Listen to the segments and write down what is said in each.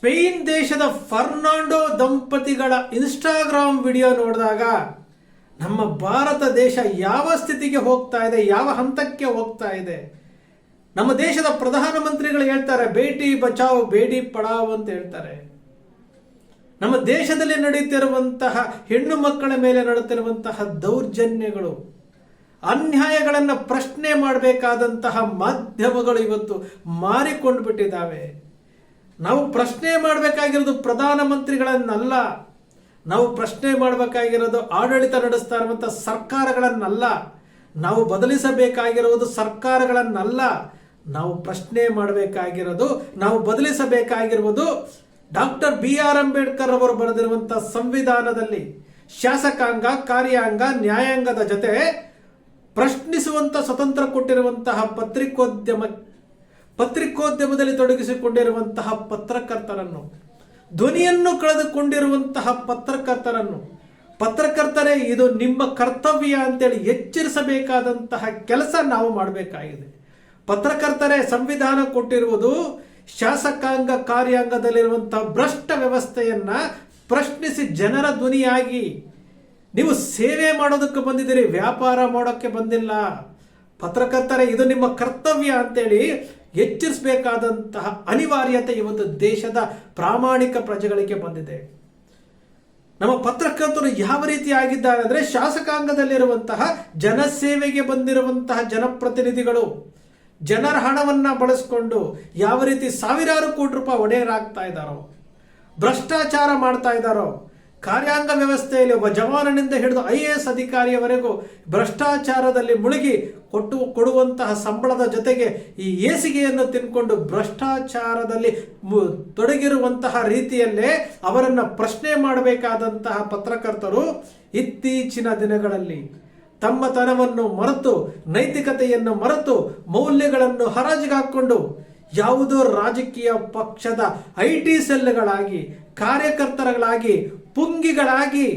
Spain ದೇಶದ Fernando ದಂಪತಿಗಳ Instagram video ನೋಡಿದಾಗ, ನಮ್ಮ ಭಾರತ ದೇಶ ಯಾವ ಸ್ಥಿತಿಗೆ ಹೋಗ್ತಾ ಇದೆ, ಯಾವ ಹಂತಕ್ಕೆ ಹೋಗ್ತಾ ಇದೆ? ನಮ್ಮ ದೇಶದ ಪ್ರಧಾನಮಂತ್ರಿಗಳು ಹೇಳ್ತಾರೆ, ಬೇಟಿ ಬಚಾವ್ ಬೇಡಿ ಪಡಾವ್ ಅಂತ ಹೇಳ್ತಾರೆ. ನಮ್ಮ ದೇಶದಲ್ಲಿ ನಡೀತಿರುವಂತಹ ಹೆಣ್ಣು ಮಕ್ಕಳ ಮೇಲೆ ನಡೆಯುತ್ತಿರುವಂತಹ ದೌರ್ಜನ್ಯಗಳು, ಅನ್ಯಾಯಗಳನ್ನು ಪ್ರಶ್ನೆ ಮಾಡಬೇಕಾದಂತಹ ಮಾಧ್ಯಮಗಳು ಇವತ್ತು ಮಾರಿಕೊಂಡು ಬಿಟ್ಟಿದ್ದಾವೆ ನಾವು ಪ್ರಶ್ನೆ ಮಾಡಬೇಕಾಗಿರೋದು ಪ್ರಧಾನಮಂತ್ರಿಗಳನ್ನಲ್ಲ. ನಾವು ಪ್ರಶ್ನೆ ಮಾಡಬೇಕಾಗಿರೋದು ಆಡಳಿತ ನಡೆಸ್ತಾ ಇರುವಂಥ ಸರ್ಕಾರಗಳನ್ನಲ್ಲ. ನಾವು ಬದಲಿಸಬೇಕಾಗಿರುವುದು ಸರ್ಕಾರಗಳನ್ನಲ್ಲ. ನಾವು ಪ್ರಶ್ನೆ ಮಾಡಬೇಕಾಗಿರೋದು, ನಾವು ಬದಲಿಸಬೇಕಾಗಿರುವುದು ಡಾಕ್ಟರ್ ಬಿ ಆರ್ ಅಂಬೇಡ್ಕರ್ ಅವರು ಬರೆದಿರುವಂಥ ಸಂವಿಧಾನದಲ್ಲಿ. ಶಾಸಕಾಂಗ, ಕಾರ್ಯಾಂಗ, ನ್ಯಾಯಾಂಗದ ಜೊತೆ ಪ್ರಶ್ನಿಸುವಂತ ಸ್ವತಂತ್ರ ಕೊಟ್ಟಿರುವಂತಹ ಪತ್ರಿಕೋದ್ಯಮ ಪತ್ರಿಕೋದ್ಯಮದಲ್ಲಿ ತೊಡಗಿಸಿಕೊಂಡಿರುವಂತಹ ಪತ್ರಕರ್ತರನ್ನು ಧ್ವನಿಯನ್ನು ಕಳೆದುಕೊಂಡಿರುವಂತಹ ಪತ್ರಕರ್ತರನ್ನು ಪತ್ರಕರ್ತರೇ, ಇದು ನಿಮ್ಮ ಕರ್ತವ್ಯ ಅಂತೇಳಿ ಎಚ್ಚರಿಸಬೇಕಾದಂತಹ ಕೆಲಸ ನಾವು ಮಾಡಬೇಕಾಗಿದೆ. ಪತ್ರಕರ್ತರೇ, ಸಂವಿಧಾನ ಕೊಟ್ಟಿರುವುದು ಶಾಸಕಾಂಗ ಕಾರ್ಯಾಂಗದಲ್ಲಿರುವಂತಹ ಭ್ರಷ್ಟ ವ್ಯವಸ್ಥೆಯನ್ನ ಪ್ರಶ್ನಿಸಿ ಜನರ ಧ್ವನಿಯಾಗಿ, ನೀವು ಸೇವೆ ಮಾಡೋದಕ್ಕೆ ಬಂದಿದ್ದೀರಿ, ವ್ಯಾಪಾರ ಮಾಡೋಕ್ಕೆ ಬಂದಿಲ್ಲ. ಪತ್ರಕರ್ತರೇ, ಇದು ನಿಮ್ಮ ಕರ್ತವ್ಯ ಅಂತೇಳಿ ಎಚ್ಚರಿಸಬೇಕಾದಂತಹ ಅನಿವಾರ್ಯತೆ ಇವತ್ತು ದೇಶದ ಪ್ರಾಮಾಣಿಕ ಪ್ರಜೆಗಳಿಗೆ ಬಂದಿದೆ. ನಮ್ಮ ಪತ್ರಕರ್ತರು ಯಾವ ರೀತಿ ಆಗಿದ್ದಾರೆ ಅಂದರೆ ಶಾಸಕಾಂಗದಲ್ಲಿರುವಂತಹ ಜನಸೇವೆಗೆ ಬಂದಿರುವಂತಹ ಜನಪ್ರತಿನಿಧಿಗಳು ಜನರ ಹಣವನ್ನು ಬಳಸಿಕೊಂಡು ಯಾವ ರೀತಿ ಸಾವಿರಾರು ಕೋಟಿ ರೂಪಾಯಿ ಒಡೆಯರಾಗ್ತಾ ಇದ್ದಾರೋ, ಭ್ರಷ್ಟಾಚಾರ ಮಾಡ್ತಾ ಇದ್ದಾರೋ ಕಾರ್ಯಾಂಗ ವ್ಯವಸ್ಥೆಯಲ್ಲಿ ಒಬ್ಬ ಜವಾನನಿಂದ ಹಿಡಿದು ಐ ಎ ಎಸ್ ಅಧಿಕಾರಿಯವರೆಗೂ ಭ್ರಷ್ಟಾಚಾರದಲ್ಲಿ ಮುಳುಗಿ ಕೊಟ್ಟು ಕೊಡುವಂತಹ ಸಂಬಳದ ಜೊತೆಗೆ ಈ ಏಸಿಗೆಯನ್ನು ತಿನ್ಕೊಂಡು ಭ್ರಷ್ಟಾಚಾರದಲ್ಲಿ ತೊಡಗಿರುವಂತಹ ರೀತಿಯಲ್ಲೇ ಅವರನ್ನು ಪ್ರಶ್ನೆ ಮಾಡಬೇಕಾದಂತಹ ಪತ್ರಕರ್ತರು ಇತ್ತೀಚಿನ ದಿನಗಳಲ್ಲಿ ತಮ್ಮತನವನ್ನು ಮರೆತು, ನೈತಿಕತೆಯನ್ನು ಮರೆತು, ಮೌಲ್ಯಗಳನ್ನು ಹರಾಜಿಗೆ ಹಾಕೊಂಡು ಯಾವುದೋ ರಾಜಕೀಯ ಪಕ್ಷದ ಐ ಟಿ ಸೆಲ್ಗಳಾಗಿ, ಕಾರ್ಯಕರ್ತರುಗಳಾಗಿ ಪುಂಗಿಗಳಾಗಿ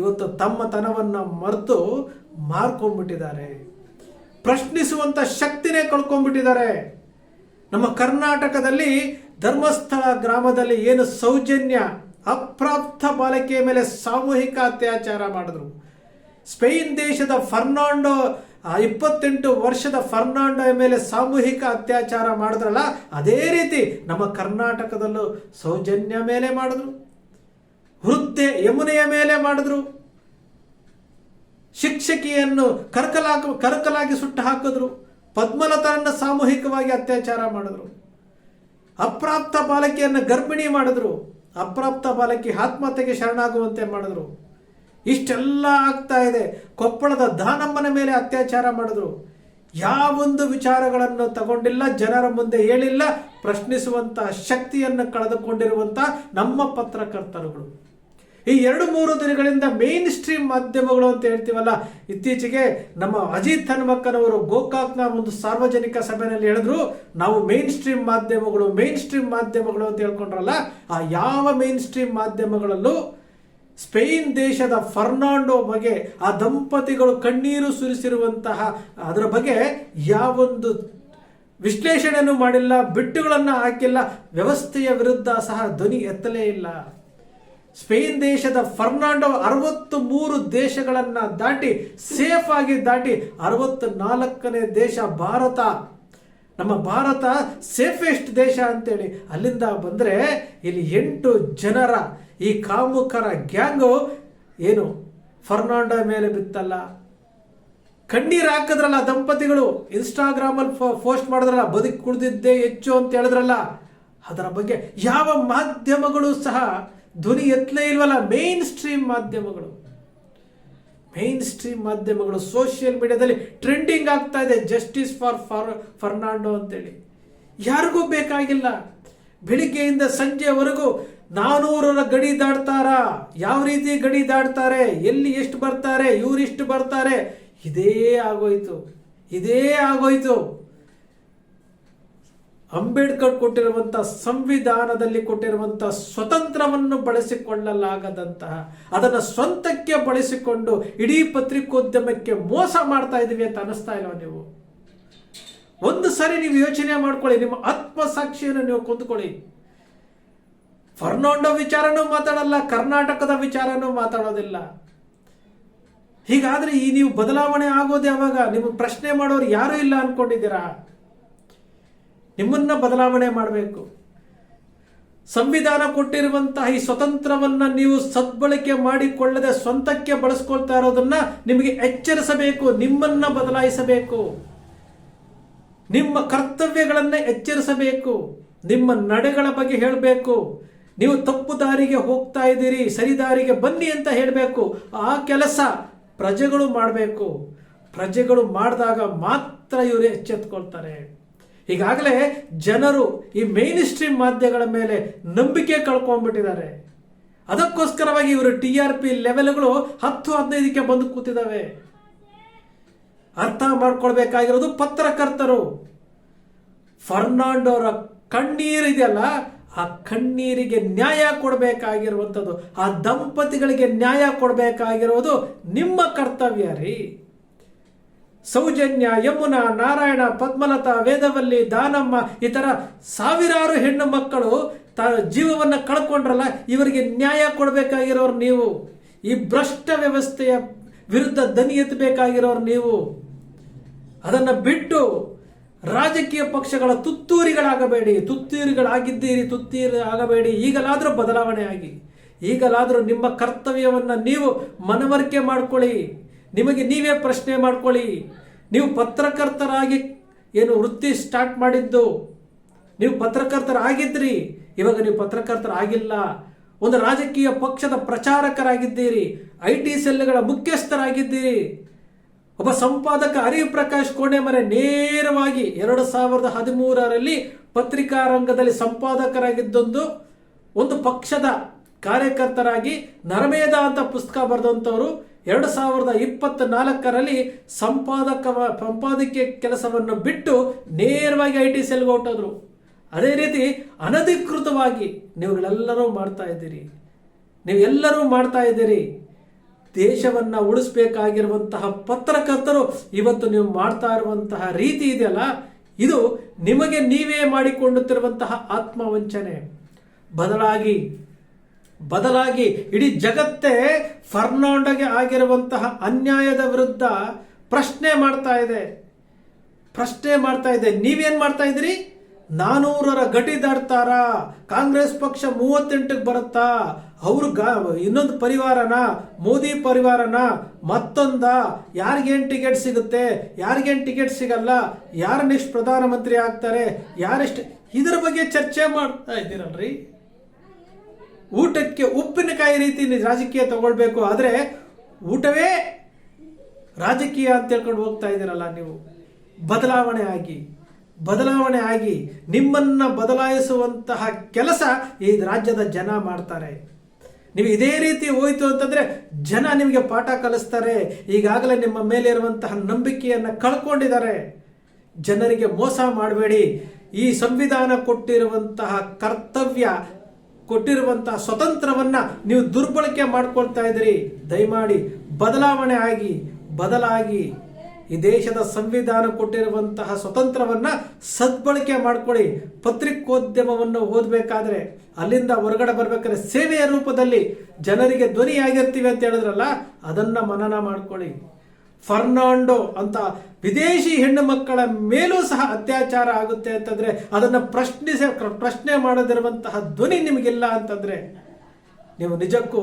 ಇವತ್ತು ತಮ್ಮತನವನ್ನು ಮರೆತು ಮಾರ್ಕೊಂಡ್ಬಿಟ್ಟಿದ್ದಾರೆ. ಪ್ರಶ್ನಿಸುವಂತ ಶಕ್ತಿನೇ ಕಳ್ಕೊಂಡ್ಬಿಟ್ಟಿದ್ದಾರೆ. ನಮ್ಮ ಕರ್ನಾಟಕದಲ್ಲಿ ಧರ್ಮಸ್ಥಳ ಗ್ರಾಮದಲ್ಲಿ ಏನು ಸೌಜನ್ಯ, ಅಪ್ರಾಪ್ತ ಬಾಲಕಿಯ ಮೇಲೆ ಸಾಮೂಹಿಕ ಅತ್ಯಾಚಾರ ಮಾಡಿದ್ರು. ಸ್ಪೇನ್ ದೇಶದ ಫರ್ನಾಂಡೋ ಇಪ್ಪತ್ತೆಂಟು ವರ್ಷದ ಫರ್ನಾಂಡೋ ಮೇಲೆ ಸಾಮೂಹಿಕ ಅತ್ಯಾಚಾರ ಮಾಡಿದ್ರಲ್ಲ, ಅದೇ ರೀತಿ ನಮ್ಮ ಕರ್ನಾಟಕದಲ್ಲೂ ಸೌಜನ್ಯ ಮೇಲೆ ಮಾಡಿದ್ರು. ವೃದ್ಧೆ ಯಮುನೆಯ ಮೇಲೆ ಮಾಡಿದ್ರು. ಶಿಕ್ಷಕಿಯನ್ನು ಕರ್ಕಲಾಕ ಕರ್ಕಲಾಗಿ ಸುಟ್ಟು ಹಾಕಿದ್ರು. ಪದ್ಮಲತನನ್ನು ಸಾಮೂಹಿಕವಾಗಿ ಅತ್ಯಾಚಾರ ಮಾಡಿದ್ರು. ಅಪ್ರಾಪ್ತ ಬಾಲಕಿಯನ್ನು ಗರ್ಭಿಣಿ ಮಾಡಿದ್ರು. ಅಪ್ರಾಪ್ತ ಬಾಲಕಿ ಆತ್ಮಹತ್ಯೆಗೆ ಶರಣಾಗುವಂತೆ ಮಾಡಿದ್ರು. ಇಷ್ಟೆಲ್ಲ ಆಗ್ತಾ ಇದೆ. ಕೊಪ್ಪಳದ ದಾನಮ್ಮನ ಮೇಲೆ ಅತ್ಯಾಚಾರ ಮಾಡಿದ್ರು. ಯಾವೊಂದು ವಿಚಾರಗಳನ್ನು ತಗೊಂಡಿಲ್ಲ, ಜನರ ಮುಂದೆ ಹೇಳಿಲ್ಲ, ಪ್ರಶ್ನಿಸುವಂತಹ ಶಕ್ತಿಯನ್ನು ಕಳೆದುಕೊಂಡಿರುವಂತಹ ನಮ್ಮ ಪತ್ರಕರ್ತರುಗಳು. ಈ ಎರಡು ಮೂರು ದಿನಗಳಿಂದ ಮೇನ್ ಸ್ಟ್ರೀಮ್ ಮಾಧ್ಯಮಗಳು ಅಂತ ಹೇಳ್ತೀವಲ್ಲ, ಇತ್ತೀಚೆಗೆ ನಮ್ಮ ಅಜಿತ್ ಹನುಮಕ್ಕನವರು ಗೋಕಾಕ್ನ ಒಂದು ಸಾರ್ವಜನಿಕ ಸಭೆಯಲ್ಲಿ ಹೇಳಿದ್ರು, ನಾವು ಮೇನ್ ಸ್ಟ್ರೀಮ್ ಮಾಧ್ಯಮಗಳು ಮೇನ್ ಸ್ಟ್ರೀಮ್ ಮಾಧ್ಯಮಗಳು ಅಂತ ಹೇಳ್ಕೊಂಡ್ರಲ್ಲ, ಆ ಯಾವ ಮೇನ್ ಸ್ಟ್ರೀಮ್ ಮಾಧ್ಯಮಗಳಲ್ಲೂ ಸ್ಪೇನ್ ದೇಶದ ಫರ್ನಾಂಡೋ ಬಗ್ಗೆ, ಆ ದಂಪತಿಗಳು ಕಣ್ಣೀರು ಸುರಿಸಿರುವಂತಹ, ಅದರ ಬಗ್ಗೆ ಯಾವೊಂದು ವಿಶ್ಲೇಷಣೆಯನ್ನು ಮಾಡಿಲ್ಲ, ಬಿಟ್ಟುಗಳನ್ನು ಹಾಕಿಲ್ಲ, ವ್ಯವಸ್ಥೆಯ ವಿರುದ್ಧ ಸಹ ಧ್ವನಿ ಎತ್ತಲೇ ಇಲ್ಲ. ಸ್ಪೇನ್ ದೇಶದ ಫರ್ನಾಂಡೋ ಅರವತ್ತು ಮೂರು ದೇಶಗಳನ್ನ ದಾಟಿ, ಸೇಫ್ ಆಗಿ ದಾಟಿ ಅರವತ್ತು ನಾಲ್ಕನೇ ದೇಶ ಭಾರತ. ನಮ್ಮ ಭಾರತ ಸೇಫೆಸ್ಟ್ ದೇಶ ಅಂತೇಳಿ ಅಲ್ಲಿಂದ ಬಂದರೆ ಇಲ್ಲಿ ಎಂಟು ಜನರ ಈ ಕಾಮುಕರ ಗ್ಯಾಂಗು ಏನು ಫರ್ನಾಂಡೋ ಮೇಲೆ ಬಿತ್ತಲ್ಲ. ಕಣ್ಣೀರು ಹಾಕಿದ್ರಲ್ಲ ದಂಪತಿಗಳು ಇನ್ಸ್ಟಾಗ್ರಾಮಲ್ಲಿ ಪೋಸ್ಟ್ ಮಾಡಿದ್ರಲ್ಲ, ಬದುಕು ಕುಡ್ದಿದ್ದೇ ಹೆಚ್ಚು ಅಂತ ಹೇಳಿದ್ರಲ್ಲ. ಅದರ ಬಗ್ಗೆ ಯಾವ ಮಾಧ್ಯಮಗಳು ಸಹ ಧ್ವನಿ ಎತ್ತಲೇ ಇಲ್ವಲ್ಲ ಮೇನ್ ಸ್ಟ್ರೀಮ್ ಮಾಧ್ಯಮಗಳು. ಮೇನ್ ಸ್ಟ್ರೀಮ್ ಮಾಧ್ಯಮಗಳು ಸೋಷಿಯಲ್ ಮೀಡಿಯಾದಲ್ಲಿ ಟ್ರೆಂಡಿಂಗ್ ಆಗ್ತಾ ಇದೆ ಜಸ್ಟಿಸ್ ಫಾರ್ ಫಾರ್ ಫರ್ನಾಂಡೋ ಅಂತೇಳಿ. ಯಾರಿಗೂ ಬೇಕಾಗಿಲ್ಲ. ಬೆಳಿಗ್ಗೆಯಿಂದ ಸಂಜೆವರೆಗೂ ನಾನೂರರ ಗಡಿ ದಾಟ್ತಾರ? ಯಾವ ರೀತಿ ಗಡಿ ದಾಡ್ತಾರೆ ಎಲ್ಲಿ ಎಷ್ಟು ಬರ್ತಾರೆ? ಇವರಿಷ್ಟು ಬರ್ತಾರೆ? ಇದೇ ಆಗೋಯ್ತು. ಇದೇ ಆಗೋಯ್ತು. ಅಂಬೇಡ್ಕರ್ ಕೊಟ್ಟಿರುವಂಥ ಸಂವಿಧಾನದಲ್ಲಿ ಕೊಟ್ಟಿರುವಂಥ ಸ್ವತಂತ್ರವನ್ನು ಬಳಸಿಕೊಳ್ಳಲಾಗದಂತಹ, ಅದನ್ನು ಸ್ವಂತಕ್ಕೆ ಬಳಸಿಕೊಂಡು ಇಡೀ ಪತ್ರಿಕೋದ್ಯಮಕ್ಕೆ ಮೋಸ ಮಾಡ್ತಾ ಇದ್ದೀವಿ ಅಂತ ಅನಿಸ್ತಾ ಇಲ್ಲ ನೀವು? ಒಂದು ಸಾರಿ ನೀವು ಯೋಚನೆ ಮಾಡ್ಕೊಳ್ಳಿ, ನಿಮ್ಮ ಆತ್ಮಸಾಕ್ಷಿಯನ್ನು ನೀವು ಕೊಂದುಕೊಳ್ಳಿ. ಫರ್ನಾಂಡೋ ವಿಚಾರನೂ ಮಾತಾಡಲ್ಲ, ಕರ್ನಾಟಕದ ವಿಚಾರನೂ ಮಾತಾಡೋದಿಲ್ಲ. ಹೀಗಾದ್ರೆ ಈ ನೀವು ಬದಲಾವಣೆ ಆಗೋದು ಯಾವಾಗ? ನೀವು ಪ್ರಶ್ನೆ ಮಾಡೋರು ಯಾರೂ ಇಲ್ಲ ಅನ್ಕೊಂಡಿದ್ದೀರಾ? ನಿಮ್ಮನ್ನ ಬದಲಾವಣೆ ಮಾಡಬೇಕು. ಸಂವಿಧಾನ ಕೊಟ್ಟಿರುವಂತಹ ಈ ಸ್ವತಂತ್ರವನ್ನ ನೀವು ಸದ್ಬಳಕೆ ಮಾಡಿಕೊಳ್ಳದೆ ಸ್ವಂತಕ್ಕೆ ಬಳಸ್ಕೊಳ್ತಾ ಇರೋದನ್ನ ನಿಮಗೆ ಎಚ್ಚರಿಸಬೇಕು, ನಿಮ್ಮನ್ನ ಬದಲಾಯಿಸಬೇಕು. ನಿಮ್ಮ ಕರ್ತವ್ಯಗಳನ್ನ ಎಚ್ಚರಿಸಬೇಕು. ನಿಮ್ಮ ನಡೆಗಳ ಬಗ್ಗೆ ಹೇಳಬೇಕು. ನೀವು ತಪ್ಪು ದಾರಿಗೆ ಹೋಗ್ತಾ ಇದ್ದೀರಿ, ಸರಿ ದಾರಿಗೆ ಬನ್ನಿ ಅಂತ ಹೇಳಬೇಕು. ಆ ಕೆಲಸ ಪ್ರಜೆಗಳು ಮಾಡಬೇಕು. ಪ್ರಜೆಗಳು ಮಾಡಿದಾಗ ಮಾತ್ರ ಇವರು ಎಚ್ಚೆತ್ಕೊಳ್ತಾರೆ. ಈಗಾಗಲೇ ಜನರು ಈ ಮೇನ್ ಸ್ಟ್ರೀಮ್ ಮಾಧ್ಯಮಗಳ ಮೇಲೆ ನಂಬಿಕೆ ಕಳ್ಕೊಂಡ್ಬಿಟ್ಟಿದ್ದಾರೆ. ಅದಕ್ಕೋಸ್ಕರವಾಗಿ ಇವರು ಟಿ ಆರ್ ಪಿ ಲೆವೆಲ್ಗಳು ಹತ್ತು, ಹದಿನೈದಕ್ಕೆ ಬಂದು ಕೂತಿದ್ದಾವೆ. ಅರ್ಥ ಮಾಡ್ಕೊಳ್ಬೇಕಾಗಿರೋದು ಪತ್ರಕರ್ತರು. ಫರ್ನಾಂಡೋ ಅವರ ಕಣ್ಣೀರು ಇದೆಯಲ್ಲ, ಆ ಕಣ್ಣೀರಿಗೆ ನ್ಯಾಯ ಕೊಡಬೇಕಾಗಿರುವಂಥದ್ದು, ಆ ದಂಪತಿಗಳಿಗೆ ನ್ಯಾಯ ಕೊಡಬೇಕಾಗಿರೋದು ನಿಮ್ಮ ಕರ್ತವ್ಯ ರೀ. ಸೌಜನ್ಯ, ಯಮುನಾ, ನಾರಾಯಣ, ಪದ್ಮಲತಾ, ವೇದವಲ್ಲಿ, ದಾನಮ್ಮ ಈ ಥರ ಸಾವಿರಾರು ಹೆಣ್ಣು ಮಕ್ಕಳು ತ ಜೀವವನ್ನು ಕಳ್ಕೊಂಡ್ರಲ್ಲ, ಇವರಿಗೆ ನ್ಯಾಯ ಕೊಡಬೇಕಾಗಿರೋರು ನೀವು. ಈ ಭ್ರಷ್ಟ ವ್ಯವಸ್ಥೆಯ ವಿರುದ್ಧ ದನಿ ಎತ್ತಬೇಕಾಗಿರೋರು ನೀವು. ಅದನ್ನು ಬಿಟ್ಟು ರಾಜಕೀಯ ಪಕ್ಷಗಳ ತುತ್ತೂರಿಗಳಾಗಬೇಡಿ. ತುತ್ತೂರಿಗಳಾಗಿದ್ದೀರಿ, ತುತ್ತೂರಿ ಆಗಬೇಡಿ. ಈಗಲಾದರೂ ಬದಲಾವಣೆ ಆಗಿ. ಈಗಲಾದರೂ ನಿಮ್ಮ ಕರ್ತವ್ಯವನ್ನು ನೀವು ಮನವರಿಕೆ ಮಾಡ್ಕೊಳ್ಳಿ. ನಿಮಗೆ ನೀವೇ ಪ್ರಶ್ನೆ ಮಾಡ್ಕೊಳ್ಳಿ. ನೀವು ಪತ್ರಕರ್ತರಾಗಿ ಏನು ವೃತ್ತಿ ಸ್ಟಾರ್ಟ್ ಮಾಡಿದ್ದು, ನೀವು ಪತ್ರಕರ್ತರಾಗಿದ್ರಿ, ಇವಾಗ ನೀವು ಪತ್ರಕರ್ತರಾಗಿಲ್ಲ. ಒಂದು ರಾಜಕೀಯ ಪಕ್ಷದ ಪ್ರಚಾರಕರಾಗಿದ್ದೀರಿ, ಐ ಟಿ ಸೆಲ್ಗಳ ಮುಖ್ಯಸ್ಥರಾಗಿದ್ದೀರಿ. ಒಬ್ಬ ಸಂಪಾದಕ ಹರಿಪ್ರಕಾಶ್ ಕೋಣೆಮರೆ ನೇರವಾಗಿ ಎರಡು ಸಾವಿರದ ಹದಿಮೂರರಲ್ಲಿ ಪತ್ರಿಕಾ ರಂಗದಲ್ಲಿ ಸಂಪಾದಕರಾಗಿದ್ದೊಂದು, ಒಂದು ಪಕ್ಷದ ಕಾರ್ಯಕರ್ತರಾಗಿ ನರಮೇಧ ಅಂತ ಪುಸ್ತಕ ಬರೆದಂಥವರು ಎರಡು ಸಾವಿರದ ಇಪ್ಪತ್ತ್ ನಾಲ್ಕರಲ್ಲಿ ಸಂಪಾದಕ ಸಂಪಾದಕೀಯ ಕೆಲಸವನ್ನು ಬಿಟ್ಟು ನೇರವಾಗಿ ಐ ಟಿ ಸೆಲ್ಗೆ ಹೊರಟೋದ್ರು. ಅದೇ ರೀತಿ ಅನಧಿಕೃತವಾಗಿ ನೀವುಗಳೆಲ್ಲರೂ ಮಾಡ್ತಾ ಇದ್ದೀರಿ. ನೀವೆಲ್ಲರೂ ಮಾಡ್ತಾ ಇದ್ದೀರಿ. ದೇಶವನ್ನು ಉಳಿಸ್ಬೇಕಾಗಿರುವಂತಹ ಪತ್ರಕರ್ತರು ಇವತ್ತು ನೀವು ಮಾಡ್ತಾ ಇರುವಂತಹ ರೀತಿ ಇದೆಯಲ್ಲ, ಇದು ನಿಮಗೆ ನೀವೇ ಮಾಡಿಕೊಳ್ಳುತ್ತಿರುವಂತಹ ಆತ್ಮವಂಚನೆ. ಬದಲಾಗಿ ಬದಲಾಗಿ ಇಡೀ ಜಗತ್ತೇ ಫರ್ನಾಂಡೋಗೆ ಆಗಿರುವಂತಹ ಅನ್ಯಾಯದ ವಿರುದ್ಧ ಪ್ರಶ್ನೆ ಮಾಡ್ತಾ ಇದೆ. ಪ್ರಶ್ನೆ ಮಾಡ್ತಾ ಇದೆ. ನೀವೇನ್ ಮಾಡ್ತಾ ಇದ್ದೀರಿ? ನಾನೂರರ ಗಟಿ ದಾಡ್ತಾರ ಕಾಂಗ್ರೆಸ್ ಪಕ್ಷ ಮೂವತ್ತೆಂಟಕ್ಕೆ ಬರುತ್ತಾ? ಅವರು ಇನ್ನೊಂದು ಪರಿವಾರನ? ಮೋದಿ ಪರಿವಾರನ? ಮತ್ತೊಂದ? ಯಾರಿಗೇನು ಟಿಕೆಟ್ ಸಿಗುತ್ತೆ? ಯಾರಿಗೇನು ಟಿಕೆಟ್ ಸಿಗಲ್ಲ? ಯಾರು ನೆಕ್ಸ್ಟ್ ಪ್ರಧಾನಮಂತ್ರಿ ಆಗ್ತಾರೆ? ಯಾರೆಷ್ಟು ಇದರ ಬಗ್ಗೆ ಚರ್ಚೆ ಮಾಡ್ತಾ ಇದ್ದೀರಲ್ರಿ? ಊಟಕ್ಕೆ ಉಪ್ಪಿನಕಾಯಿ ರೀತಿ ರಾಜಕೀಯ ತಗೊಳ್ಬೇಕು ಆದರೆ ಊಟವೇ ರಾಜಕೀಯ ಅಂತ ಹೇಳ್ಕೊಂಡು ಹೋಗ್ತಾ ಇದ್ದೀರಲ್ಲ ನೀವು. ಬದಲಾವಣೆ ಆಗಿ ಬದಲಾವಣೆ ಆಗಿ ನಿಮ್ಮನ್ನ ಬದಲಾಯಿಸುವಂತಹ ಕೆಲಸ ಈ ರಾಜ್ಯದ ಜನ ಮಾಡ್ತಾರೆ. ನೀವು ಇದೇ ರೀತಿ ಹೋಯ್ತು ಅಂತಂದ್ರೆ ಜನ ನಿಮಗೆ ಪಾಠ ಕಲಿಸ್ತಾರೆ. ಈಗಾಗಲೇ ನಿಮ್ಮ ಮೇಲೆ ಇರುವಂತಹ ನಂಬಿಕೆಯನ್ನು ಕಳ್ಕೊಂಡಿದ್ದಾರೆ. ಜನರಿಗೆ ಮೋಸ ಮಾಡಬೇಡಿ. ಈ ಸಂವಿಧಾನ ಕೊಟ್ಟಿರುವಂತಹ ಕರ್ತವ್ಯ ಕೊಟ್ಟಿರುವಂತಹ ಸ್ವತಂತ್ರವನ್ನ ನೀವು ದುರ್ಬಳಕೆ ಮಾಡ್ಕೊಳ್ತಾ ಇದ್ದೀರಿ. ದಯಮಾಡಿ ಬದಲಾವಣೆ ಆಗಿ, ಬದಲಾಗಿ ಈ ದೇಶದ ಸಂವಿಧಾನ ಕೊಟ್ಟಿರುವಂತಹ ಸ್ವತಂತ್ರವನ್ನ ಸದ್ಬಳಕೆ ಮಾಡ್ಕೊಳ್ಳಿ. ಪತ್ರಿಕೋದ್ಯಮವನ್ನು ಓದಬೇಕಾದ್ರೆ ಅಲ್ಲಿಂದ ಹೊರಗಡೆ ಬರ್ಬೇಕಾದ್ರೆ ಸೇವೆಯ ರೂಪದಲ್ಲಿ ಜನರಿಗೆ ಧ್ವನಿಯಾಗಿರ್ತೀವಿ ಅಂತ ಹೇಳಿದ್ರಲ್ಲ, ಅದನ್ನ ಮನನ ಮಾಡ್ಕೊಳ್ಳಿ. ಫರ್ನಾಂಡೋ ಅಂತ ವಿದೇಶಿ ಹೆಣ್ಣು ಮಕ್ಕಳ ಮೇಲೂ ಸಹ ಅತ್ಯಾಚಾರ ಆಗುತ್ತೆ ಅಂತಂದ್ರೆ ಅದನ್ನು ಪ್ರಶ್ನಿಸ ಪ್ರಶ್ನೆ ಮಾಡದಿರುವಂತಹ ಧ್ವನಿ ನಿಮಗಿಲ್ಲ ಅಂತಂದ್ರೆ ನೀವು ನಿಜಕ್ಕೂ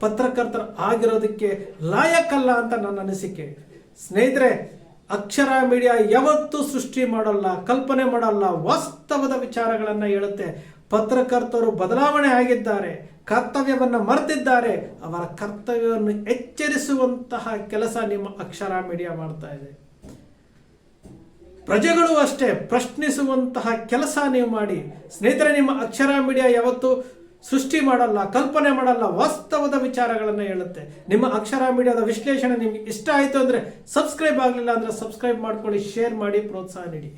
ಪತ್ರಕರ್ತರ ಆಗಿರೋದಕ್ಕೆ ಲಾಯಕ್ಕಲ್ಲ ಅಂತ ನನ್ನ ಅನಿಸಿಕೆ. ಸ್ನೇಹಿತರೆ, ಅಕ್ಷರ ಮೀಡಿಯಾ ಯಾವತ್ತೂ ಸೃಷ್ಟಿ ಮಾಡಲ್ಲ, ಕಲ್ಪನೆ ಮಾಡಲ್ಲ, ವಾಸ್ತವದ ವಿಚಾರಗಳನ್ನು ಹೇಳುತ್ತೆ. ಪತ್ರಕರ್ತರು ಬದಲಾವಣೆ ಆಗಿದ್ದಾರೆ, ಕರ್ತವ್ಯವನ್ನು ಮರೆತಿದ್ದಾರೆ, ಅವರ ಕರ್ತವ್ಯವನ್ನು ಎಚ್ಚರಿಸುವಂತಹ ಕೆಲಸ ನಿಮ್ಮ ಅಕ್ಷರ ಮೀಡಿಯಾ ಮಾಡ್ತಾ ಇದೆ. ಪ್ರಜೆಗಳು ಅಷ್ಟೇ, ಪ್ರಶ್ನಿಸುವಂತಹ ಕೆಲಸ ನೀವು ಮಾಡಿ. ಸ್ನೇಹಿತರೆ, ನಿಮ್ಮ ಅಕ್ಷರ ಮೀಡಿಯಾ ಯಾವತ್ತು ಸೃಷ್ಟಿ ಮಾಡಲ್ಲ, ಕಲ್ಪನೆ ಮಾಡಲ್ಲ, ವಾಸ್ತವದ ವಿಚಾರಗಳನ್ನು ಹೇಳುತ್ತೆ. ನಿಮ್ಮ ಅಕ್ಷರ ಮೀಡಿಯಾದ ವಿಶ್ಲೇಷಣೆ ನಿಮ್ಗೆ ಇಷ್ಟ ಆಯಿತು ಅಂದರೆ ಸಬ್ಸ್ಕ್ರೈಬ್ ಆಗಲಿಲ್ಲ ಅಂದರೆ ಸಬ್ಸ್ಕ್ರೈಬ್ ಮಾಡ್ಕೊಳ್ಳಿ, ಶೇರ್ ಮಾಡಿ, ಪ್ರೋತ್ಸಾಹ ನೀಡಿ.